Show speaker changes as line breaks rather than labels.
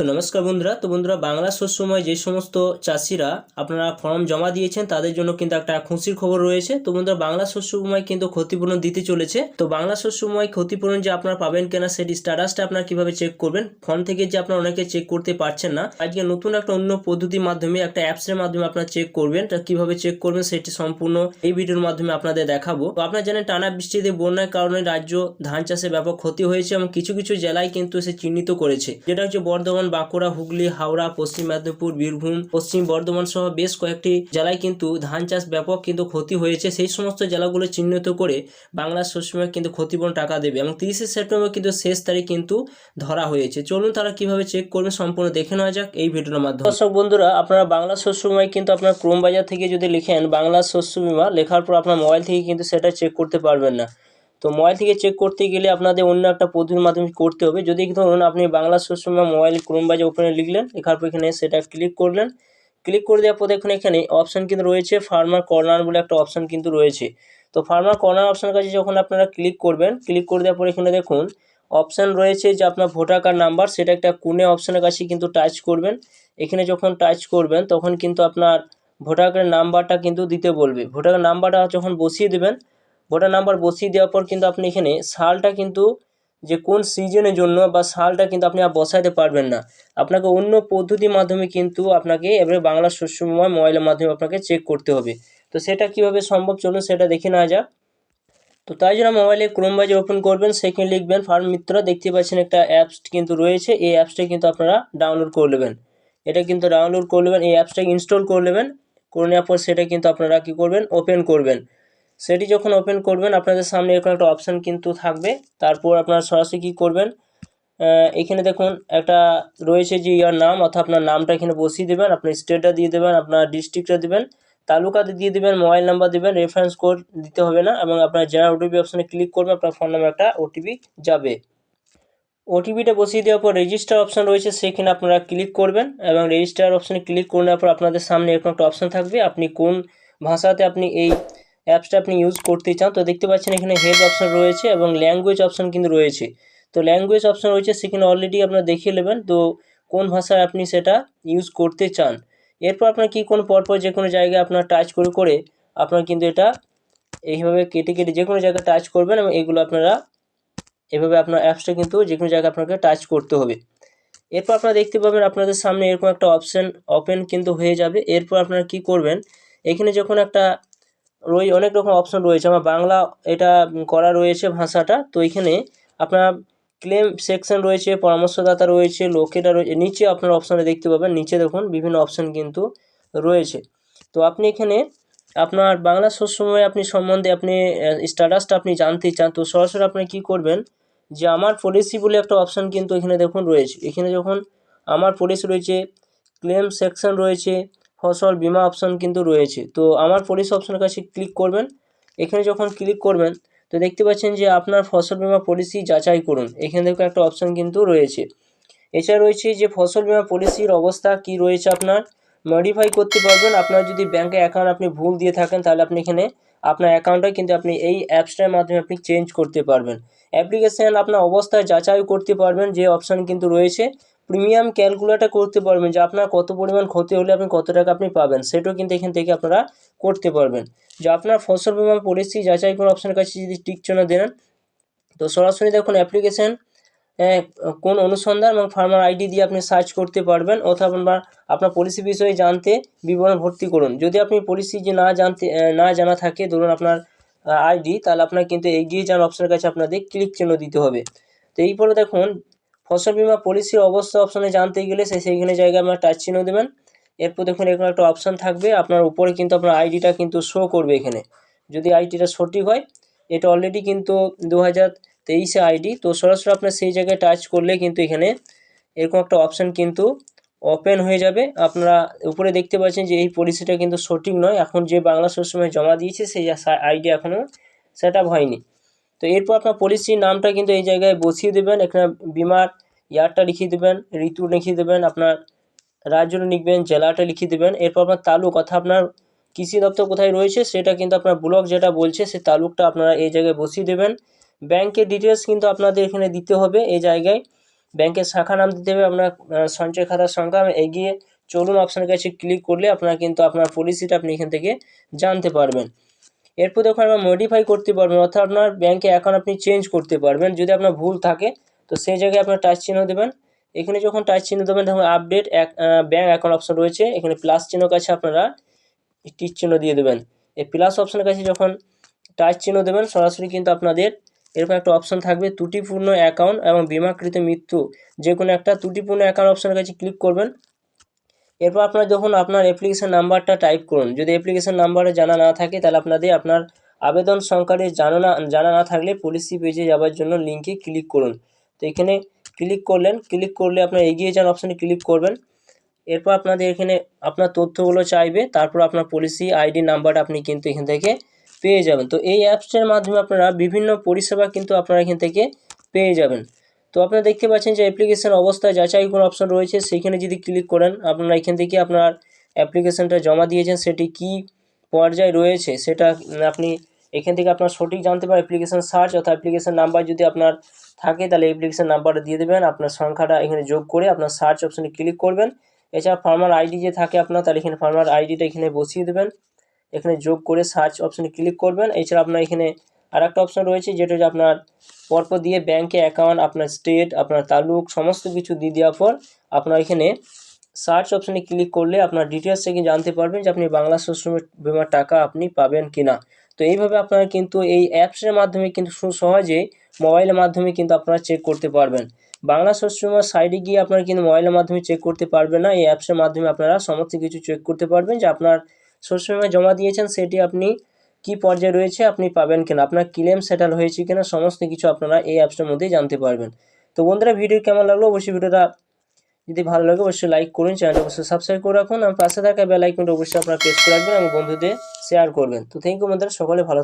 তো নমস্কার বন্ধুরা, তো বন্ধুরা বাংলা শস্যময় যে সমস্ত চাষিরা আপনারা ফর্ম জমা দিয়েছেন, তাদের জন্য কিন্তু একটা খুশির খবর রয়েছে। তো বন্ধুরা বাংলা শস্যময় কিন্তু ক্ষতিপূরণ দিতে চলেছে। তো বাংলা শস্যময় ক্ষতিপূরণ যে আপনারা পাবেন কিনা, সেটি স্ট্যাটাসটা আপনারা কীভাবে চেক করবেন? ফোন থেকে যে আপনারা অনেকে চেক করতে পারছেন না, আজকে নতুন একটা অন্য পদ্ধতির মাধ্যমে, একটা অ্যাপসের মাধ্যমে আপনারা চেক করবেন। তা কীভাবে চেক করবেন, সেটি সম্পূর্ণ এই ভিডিওর মাধ্যমে আপনাদের দেখাবো। তো আপনারা জানেন, টানা বৃষ্টিতে, বন্যার কারণে রাজ্য ধান চাষে ব্যাপক ক্ষতি হয়েছে এবং কিছু কিছু জেলায় কিন্তু সে চিহ্নিত করেছে। যেটা হচ্ছে বর্ধমান বাঁকুড়া, হুগলি, হাওড়া, পশ্চিম মেদিনীপুর, বীরভূম, পশ্চিম বর্ধমান সহ বেশ কয়েকটি জেলায় কিন্তু ধান চাষ ব্যাপক কিন্তু ক্ষতি হয়েছে। সেই সমস্ত জেলাগুলো চিহ্নিত করে বাংলা শস্যময় কিন্তু ক্ষতিপূরণ টাকা দেবে এবং তিরিশে সেপ্টেম্বর কিন্তু শেষ তারিখ কিন্তু ধরা হয়েছে। চলুন তারা কীভাবে চেক করবে সম্পূর্ণ দেখে নেওয়া যাক এই ভিডিওর মাধ্যমে। দর্শক বন্ধুরা, আপনারা বাংলা শস্য শস্যময় কিন্তু আপনার ক্রোম বাজার থেকে যদি লিখেন বাংলা শস্য বিমা, লেখার পর আপনার মোবাইল থেকে কিন্তু সেটা চেক করতে পারবেন না। তো মোবাইল থেকে চেক করতে গেলে আপনাদের অন্য একটা পদ্ধতির মাধ্যমে করতে হবে। যদি ধরুন আপনি বাংলা বিমা মোবাইল ক্রোম বাজার ওপেনে লিখলেন, লেখার পর এখানে সেটা ক্লিক করলেন। ক্লিক করে দেওয়ার পর দেখুন এখানে অপশান কিন্তু রয়েছে ফার্মার কর্নার বলে একটা অপশান কিন্তু রয়েছে। তো ফার্মার কর্নার অপশানের কাছে যখন আপনারা ক্লিক করবেন ক্লিক করে দেওয়ার পর এখানে দেখুন অপশান রয়েছে যে আপনার ভোটার কার্ড নাম্বার সেটা একটা কোণে অপশানের কাছে কিন্তু টাচ করবেন। এখানে যখন টাচ করবেন, তখন কিন্তু আপনার ভোটার কার্ডের নাম্বারটা কিন্তু দিতে বলবে। ভোটার কার্ড নাম্বারটা যখন বসিয়ে দেবেন ভোটার নাম্বার বসিয়ে দেওয়ার পর কিন্তু আপনি এখানে সালটা কিন্তু যে কোন সিজনের জন্য বা সালটা কিন্তু আপনি আর বসাতে পারবেন না। আপনাকে অন্য পদ্ধতির মাধ্যমে কিন্তু আপনাকে এবারে বাংলা শস্যময় মোবাইলের মাধ্যমে আপনাকে চেক করতে হবে। তো সেটা কীভাবে সম্ভব? চলুন সেটা দেখে নেওয়া যাক। তো তাই জন্য মোবাইলে ক্রোম বাজার ওপেন করবেন সেখানে লিখবেন ফার্ম মিত্র, দেখতে পাচ্ছেন একটা অ্যাপস কিন্তু রয়েছে, এই অ্যাপসটা কিন্তু আপনারা ডাউনলোড করে নেবেন। এটা কিন্তু ডাউনলোড করে নেবেন, এই অ্যাপসটা ইনস্টল করে নেবেন, করে নেওয়ার পর সেটা কিন্তু আপনারা কী করবেন? ওপেন করবেন। সেটি যখন ওপেন করবেন, আপনাদের সামনে এরকম একটা অপশান কিন্তু থাকবে। তারপর আপনারা সরাসরি কী করবেন? এখানে দেখুন, একটা রয়েছে যে ইয়ার নাম, অর্থাৎ আপনার নামটা এখানে বসিয়ে দেবেন, আপনার স্টেটটা দিয়ে দেবেন, আপনার ডিস্ট্রিক্টটা দেবেন তালুকাতে দিয়ে দেবেন মোবাইল নাম্বার দেবেন রেফারেন্স কোড দিতে হবে না, এবং আপনার জেনারেল ওটিপি অপশানে ক্লিক করবেন, আপনার ফোন নাম্বার একটা ওটিপি যাবে। ওটিপিটা বসিয়ে দেওয়ার পর রেজিস্টার অপশান রয়েছে, সেখানে আপনারা ক্লিক করবেন, এবং রেজিস্টার অপশানে ক্লিক করে নেওয়ার পর আপনাদের সামনে এরকম একটা অপশান থাকবে, আপনি কোন ভাষাতে আপনি এই অ্যাপসটা আপনি ইউজ করতে চান, তো দেখতে পাচ্ছেন এখানে হেল্প অপশান রয়েছে এবং ল্যাঙ্গুয়েজ অপশান কিন্তু রয়েছে। তো ল্যাঙ্গুয়েজ অপশান রয়েছে সেখানে অলরেডি আপনারা দেখিয়ে নেবেন, তো কোন ভাষায় আপনি সেটা ইউজ করতে চান। এরপর আপনার কি কোনো পরপর যে কোনো জায়গায় আপনার টাচ করে করে আপনার কিন্তু এটা এইভাবে কেটে কেটে যে কোনো জায়গায় টাচ করবেন এবং এগুলো আপনারা এভাবে আপনার অ্যাপসটা কিন্তু যে কোনো জায়গায় আপনাকে টাচ করতে হবে। এরপর আপনারা দেখতে পাবেন আপনাদের সামনে এরকম একটা অপশান ওপেন কিন্তু হয়ে যাবে। এরপর আপনারা কি করবেন, এখানে যখন একটা রয়ে অনেক রকম অপশন রয়েছে। আমার বাংলা এটা করা রয়েছে ভাষাটা। তো এখানে আপনার ক্লেম সেকশন রয়েছে, পরামর্শদাতা রয়েছে, লোকেরা রয়েছে নিচে আপনার অপশানে দেখতে পাবেন। নিচে দেখুন, বিভিন্ন অপশান কিন্তু রয়েছে। তো আপনি এখানে আপনার বাংলা শস্যময় আপনি সম্বন্ধে আপনি স্ট্যাটাসটা আপনি জানতে চান, তো সরাসরি আপনি কী করবেন? যে আমার পলিসি বলে একটা অপশান কিন্তু এখানে দেখুন রয়েছে। এখানে যখন আমার পলিসি রয়েছে ক্লেম সেকশন রয়েছে ফসল বিমা অপশন কিন্তু রয়েছে। তো আমার পলিসি অপশনের কাছে ক্লিক করবেন। এখানে যখন ক্লিক করবেন, তো দেখতে পাচ্ছেন যে আপনার ফসল বিমা পলিসি যাচাই করুন। এখানে দেখুন একটা অপশন কিন্তু রয়েছে। এছাড়া রয়েছে যে ফসল বিমা পলিসির অবস্থা কি রয়েছে আপনার? মডিফাই করতে পারবেন। আপনার যদি ব্যাঙ্কে অ্যাকাউন্ট আপনি ভুল দিয়ে থাকেন, তাহলে আপনি এখানে আপনার অ্যাকাউন্টটা কিন্তু আপনি এই অ্যাপসটার মাধ্যমে আপনি চেঞ্জ করতে পারবেন। অ্যাপ্লিকেশান আপনার অবস্থা যাচাই করতে পারবেন যে অপশান কিন্তু রয়েছে। প্রিমিয়াম ক্যালকুলেটর করতে পারবেন যে আপনার কত পরিমাণ ক্ষতি হলে আপনি কত টাকা আপনি পাবেন, সেটাও কিন্তু এখান থেকে আপনারা করতে পারবেন। যে আপনার ফসল বিমা পলিসি যাচাই করার অপশানের কাছে যদি টিক চিহ্ন দেন, তো সরাসরি দেখুন অ্যাপ্লিকেশান কোন অনুসন্ধান এবং ফার্মার আইডি দিয়ে আপনি সার্চ করতে পারবেন অথবা আপনার আপনার পলিসি বিষয়ে জানতে বিবরণ ভর্তি করুন। যদি আপনি পলিসি যে না জানতে না জানা থাকে, ধরুন আপনার আইডি তাহলে আপনার কিন্তু এগিয়ে যাওয়ার অপশানের কাছে আপনাদের ক্লিক চিহ্ন দিতে হবে। তো এইপরে দেখুন ফসল বিমা পলিসির অবস্থা অপশানে জানতে গেলে সে সেইখানে জায়গায় আপনার টাচ চিহ্ন দেবেন। এরপর দেখুন এখানে একটা অপশান থাকবে। আপনার উপরে কিন্তু আপনার আইডিটা কিন্তু শো করবে এখানে। যদি আইডিটা সঠিক হয়, এটা অলরেডি কিন্তু দু হাজার তেইশে আইডি তো সরাসরি আপনার সেই জায়গায় টাচ করলে কিন্তু এখানে এরকম একটা অপশান কিন্তু ওপেন হয়ে যাবে। আপনারা উপরে দেখতে পাচ্ছেন যে এই পলিসিটা কিন্তু সঠিক নয়। এখন যে বাংলা সময় জমা দিয়েছে, সেই আইডি এখনও সেট হয়নি। তো এরপর আপনার পলিসির নামটা কিন্তু এই জায়গায় বসিয়ে দেবেন। এখানে বিমার ইয়ারটা লিখিয়ে দেবেন ঋতু লিখিয়ে দেবেন, আপনার রাজ্যটা লিখবেন, জেলাটা লিখিয়ে দেবেন। এরপর আপনার তালুক, অর্থাৎ আপনার কৃষি দপ্তর কোথায় রয়েছে, সেটা কিন্তু আপনার ব্লক যেটা বলছে সেই তালুকটা আপনারা এই জায়গায় বসিয়ে দেবেন। ব্যাংকের ডিটেলস কিন্তু আপনাদের এখানে দিতে হবে এই জায়গায়। ব্যাংকের শাখা নাম দিতে হবে, আপনার সঞ্চয় খাতার সংখ্যা, এগিয়ে চলুন অপশনের কাছে ক্লিক করলে আপনার কিন্তু আপনার পলিসিটা আপনি এখান থেকে জানতে পারবেন। এরপর দেখুন আপনার মডিফাই করতে পারবেন অর্থাৎ আপনার ব্যাংকে অ্যাকাউন্ট আপনি চেঞ্জ করতে পারবেন। যদি আপনার ভুল থাকে তো সেই জায়গায় আপনার টাচ চিহ্ন দেবেন। এখানে যখন টাচ চিহ্ন দেবেন, তখন আপডেট ব্যাংক অ্যাকাউন্ট অপশন রয়েছে। এখানে প্লাস চিহ্ন কাছে আপনারা টিক চিহ্ন দিয়ে দেবেন। এই প্লাস অপশনের কাছে যখন টাচ চিহ্ন দেবেন, সরাসরি কিন্তু আপনাদের এরকম একটা অপশন থাকবে, ত্রুটিপূর্ণ অ্যাকাউন্ট এবং বিমাকৃত মৃত্যু। যে কোনো একটা ত্রুটিপূর্ণ অ্যাকাউন্ট অপশনের কাছে ক্লিক করবেন। এরপর আপনার যখন আপনার অ্যাপ্লিকেশন নাম্বারটা টাইপ করুন, যদি অ্যাপ্লিকেশন নাম্বারে জানা না থাকে, তাহলে আপনাদের আপনার আবেদন সংখ্যাটি জানা না জানা না থাকলে পলিসি পেজে যাওয়ার জন্য লিঙ্কে ক্লিক করুন। তো এখানে ক্লিক করলেন ক্লিক করলে আপনার এগিয়ে যান অপশানে ক্লিক করবেন। এরপর আপনাদের এখানে আপনার তথ্যগুলো চাইবে, তারপর আপনার পলিসি আইডি নাম্বারটা আপনি কিন্তু এখান থেকে পেয়ে যাবেন। তো এই অ্যাপসটার মাধ্যমে আপনারা বিভিন্ন পরিষেবা কিন্তু আপনারা এখান থেকে পেয়ে যাবেন। তো আপনারা দেখতে পাচ্ছেন যে অ্যাপ্লিকেশান অবস্থায় যাচাই কোনো অপশন রয়েছে। সেইখানে যদি ক্লিক করেন, আপনারা এখান থেকে আপনার অ্যাপ্লিকেশনটা জমা দিয়েছেন, সেটি কি পর্যায়ে রয়েছে, সেটা আপনি এখান থেকে আপনার সঠিক জানতে পারেন অ্যাপ্লিকেশন সার্চ অথবা অ্যাপ্লিকেশন নাম্বার যদি আপনার থাকে, তাহলে অ্যাপ্লিকেশন নাম্বারটা দিয়ে দেবেন। আপনার সংখ্যাটা এখানে যোগ করে আপনার সার্চ অপশনে ক্লিক করবেন। এছাড়া ফার্মার আইডি যে থাকে আপনার, তাহলে এখানে ফার্মার আইডিটা এখানে বসিয়ে দেবেন। এখানে যোগ করে সার্চ অপশনে ক্লিক করবেন। এছাড়া আপনার এখানে আর একটা অপশন রয়েছে, যেটা হচ্ছে আপনার পরপর দিয়ে ব্যাংকে অ্যাকাউন্ট আপনার স্টেট আপনার তালুক, সমস্ত কিছু দিয়ে দেওয়ার পর আপনার এখানে সার্চ অপশনে ক্লিক করলে আপনার ডিটেলস থেকে জানতে পারবেন যে আপনি বাংলা শস্য বিমার টাকা আপনি পাবেন কি না তো এইভাবে আপনারা কিন্তু এই অ্যাপসের মাধ্যমে কিন্তু সহজেই মোবাইলের মাধ্যমে কিন্তু আপনারা চেক করতে পারবেন। বাংলা বিমার সাইডে গিয়ে আপনারা কিন্তু মোবাইলের মাধ্যমে চেক করতে পারবেন না। এই অ্যাপসের মাধ্যমে আপনারা সমস্ত কিছু চেক করতে পারবেন যে আপনার বিমা জমা দিয়েছেন, সেটি আপনি কি পর্যায়ে রয়েছে, আপনি পাবেন কিনা, আপনার ক্লেম সেটেল হয়েছে কিনা, সমস্ত কিছু আপনারা এই অ্যাপসটার মধ্যেই জানতে পারবেন। তো বন্ধুরা, ভিডিও কেমন লাগল? অবশ্যই ভিডিওটা যদি ভালো লাগে অবশ্যই লাইক করুন চ্যানেলটা অবশ্যই সাবস্ক্রাইব করে রাখুন। আর পাশে থাকা বেল আইকনটা অবশ্যই আপনারা প্রেস করে রাখবেন এবং বন্ধুদের শেয়ার করবেন। তো থ্যাংক ইউ বন্ধুরা সকলে ভালো